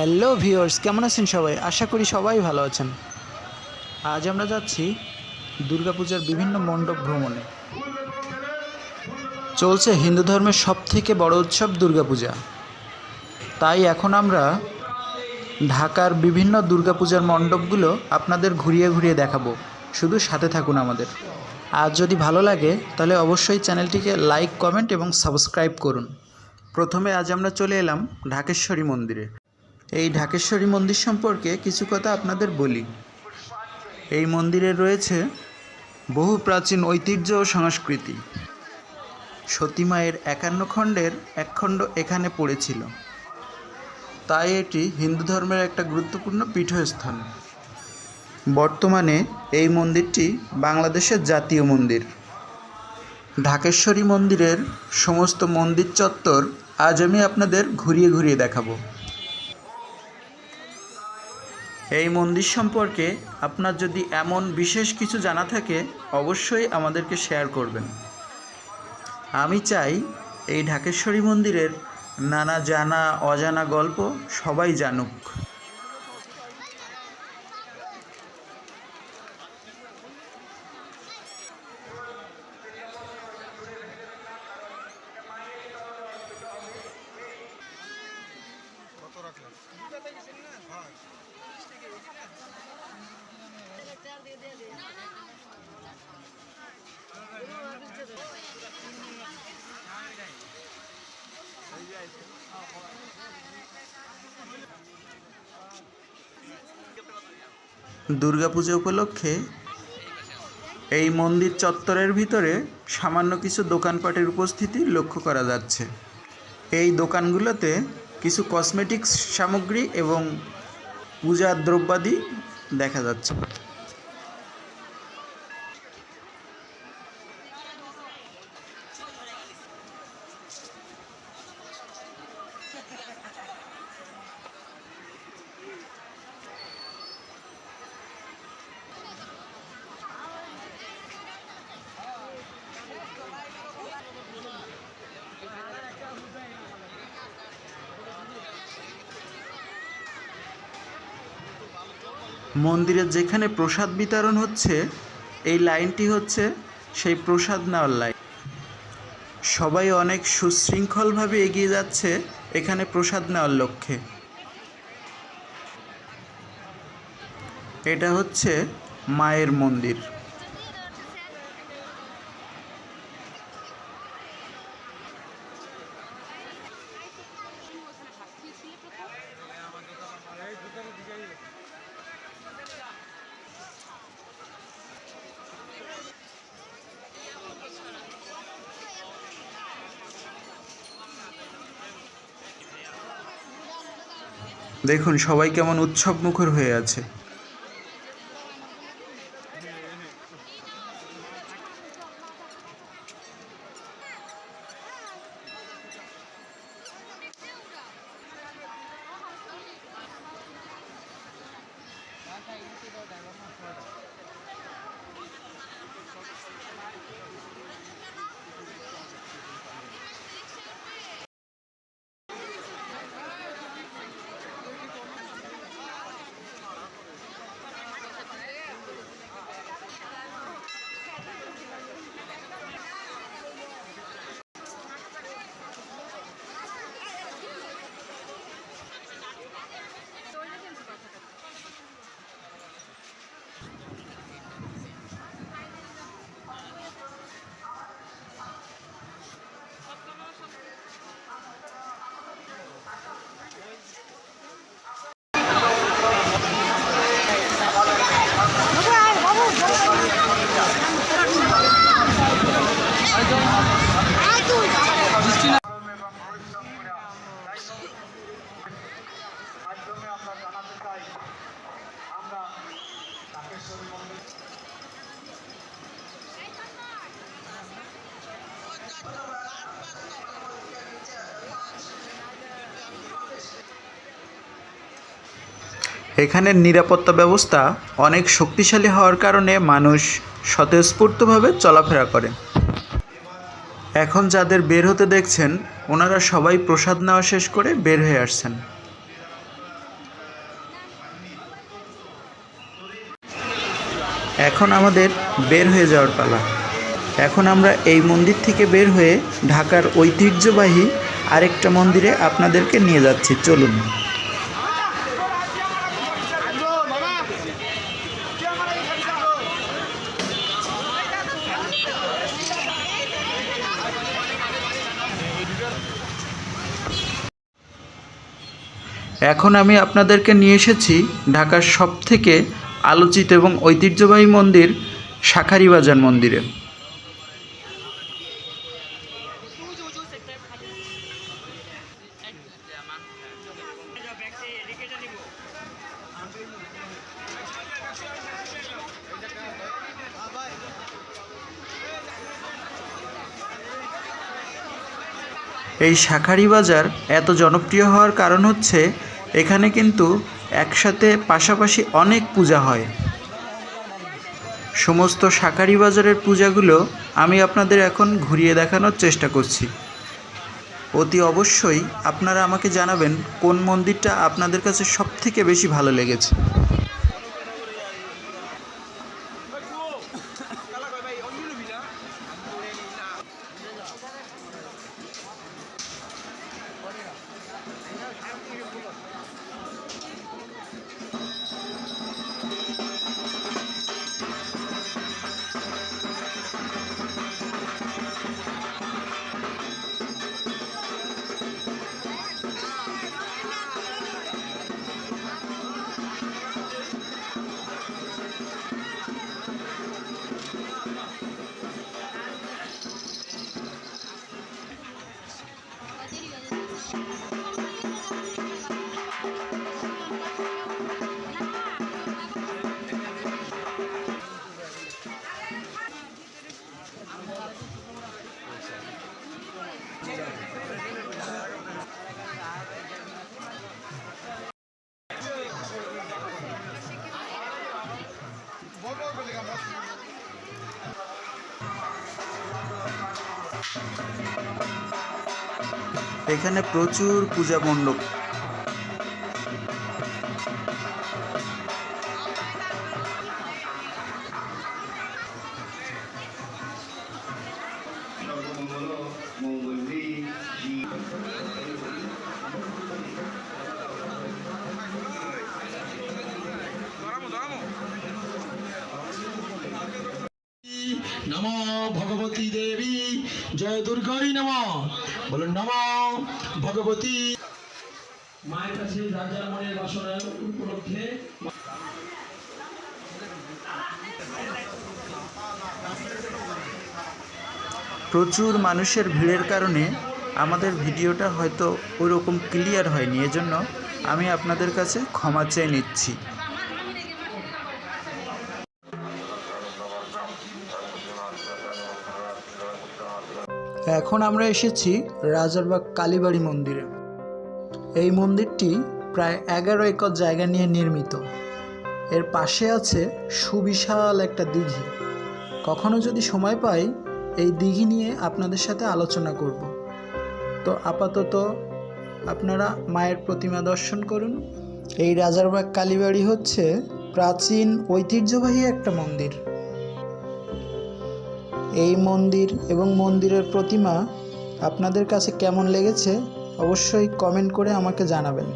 Hello viewers, কেমন আছেন সবাই? আশা করি সবাই ভালো আছেন। আজ আমরা যাচ্ছি দুর্গাপূজার বিভিন্ন মণ্ডপ ভ্রমণে। চলছে হিন্দু ধর্মের সব থেকে বড় উৎসব দুর্গাপূজা। তাই এখন আমরা ঢাকার বিভিন্ন দুর্গাপূজার মণ্ডপগুলো আপনাদের ঘুরিয়ে ঘুরিয়ে দেখাবো। শুধু সাথে থাকুন আমাদের। আর যদি ভালো লাগে, তাহলে অবশ্যই চ্যানেলটিকে লাইক, কমেন্ট এবং সাবস্ক্রাইব করুন। প্রথমে আজ আমরা চলে এলাম ঢাকেশ্বরী মন্দিরে। এই ঢাকেশ্বরী মন্দির সম্পর্কে কিছু কথা আপনাদের বলি। এই মন্দিরে রয়েছে বহু প্রাচীন ঐতিহ্য ও সংস্কৃতি। সতী মায়ের একান্ন খণ্ডের এক খণ্ড এখানে পড়েছিল। তাই এটি হিন্দু ধর্মের একটা গুরুত্বপূর্ণ পীঠস্থান বর্তমানে এই মন্দিরটি বাংলাদেশের জাতীয় মন্দির। ঢাকেশ্বরী মন্দিরের সমস্ত মন্দির চত্বর আজ আমি আপনাদের ঘুরিয়ে ঘুরিয়ে দেখাবো। এই মন্দির সম্পর্কে আপনার যদি এমন বিশেষ কিছু জানা থাকে, অবশ্যই আমাদেরকে শেয়ার করবেন। আমি চাই এই ঢাকেশ্বরী মন্দিরের নানা জানা অজানা গল্প সবাই জানুক। দুর্গাপূজা উপলক্ষে এই মন্দির চত্বরের ভিতরে সামান্য কিছু দোকানপাটের উপস্থিতি লক্ষ্য করা যাচ্ছে। এই দোকানগুলোতে কিছু কসমেটিক্স সামগ্রী এবং পূজার দ্রব্যাদি দেখা যাচ্ছে। মন্দিরে যেখানে প্রসাদ বিতরণ হচ্ছে, এই লাইনটি হচ্ছে সেই প্রসাদ নেওয়ার লাইন। সবাই অনেক সুশৃঙ্খলভাবে এগিয়ে যাচ্ছে এখানে প্রসাদ নেওয়ার লক্ষ্যে। এটা হচ্ছে মায়ের মন্দির। দেখুন সবাই কেমন উৎসব মুখর হয়ে আছে। মাধ্যমে এখানের নিরাপত্তা ব্যবস্থা অনেক শক্তিশালী হওয়ার কারণে মানুষ স্বতঃস্ফূর্তভাবে চলাফেরা করে। এখন যাদের বের হতে দেখছেন, ওনারা সবাই প্রসাদ নেওয়া শেষ করে বের হয়ে আসছেন। এখন আমাদের বের হয়ে যাওয়ার পালা। এখন আমরা এই মন্দির থেকে বের হয়ে ঢাকার ঐতিহ্যবাহী আরেকটা মন্দিরে আপনাদেরকে নিয়ে যাচ্ছি। চলুন। এখন আমি আপনাদেরকে নিয়ে এসেছি ঢাকার সবথেকে আলোচিত এবং ঐতিহ্যবাহী মন্দির শাখারিবাজার মন্দিরে। এই শাখারি বাজার এত জনপ্রিয় হওয়ার কারণ হচ্ছে এখানে কিন্তু একসাথে পাশাপাশি অনেক পূজা হয়। সমস্ত শাকারি বাজারের পূজাগুলো আমি আপনাদের এখন ঘুরিয়ে দেখানোর চেষ্টা করছি। অতি অবশ্যই আপনারা আমাকে জানাবেন কোন মন্দিরটা আপনাদের কাছে সবথেকে বেশি ভালো লেগেছে। এখানে প্রচুর পূজা মণ্ডপ। নম ভগবতী দেবী, জয় দুর্গাই নম। বলুন নম ভগবতী। মায়ের কাছে রাজার মনের বাসনা উপলক্ষে প্রচুর মানুষের ভিড়ের কারণে আমাদের ভিডিওটা হয়তো ওইরকম ক্লিয়ার হয়নি, এজন্য আমি আপনাদের কাছে ক্ষমা চেয়ে নিচ্ছি। এখন আমরা এসেছি রাজারবাগ কালীবাড়ি মন্দিরে। এই মন্দিরটি প্রায় এগারো একর জায়গা নিয়ে নির্মিত। এর পাশে আছে সুবিশাল একটা দিঘি। কখনো যদি সময় পাই, এই দিঘি নিয়ে আপনাদের সাথে আলোচনা করব। তো আপাতত আপনারা মায়ের প্রতিমা দর্শন করুন। এই রাজারবাগ কালীবাড়ি হচ্ছে প্রাচীন ঐতিহ্যবাহী একটা মন্দির। এই মন্দির এবং মন্দিরের প্রতিমা আপনাদের কাছে কেমন লেগেছে অবশ্যই কমেন্ট করে আমাকে জানাবেন।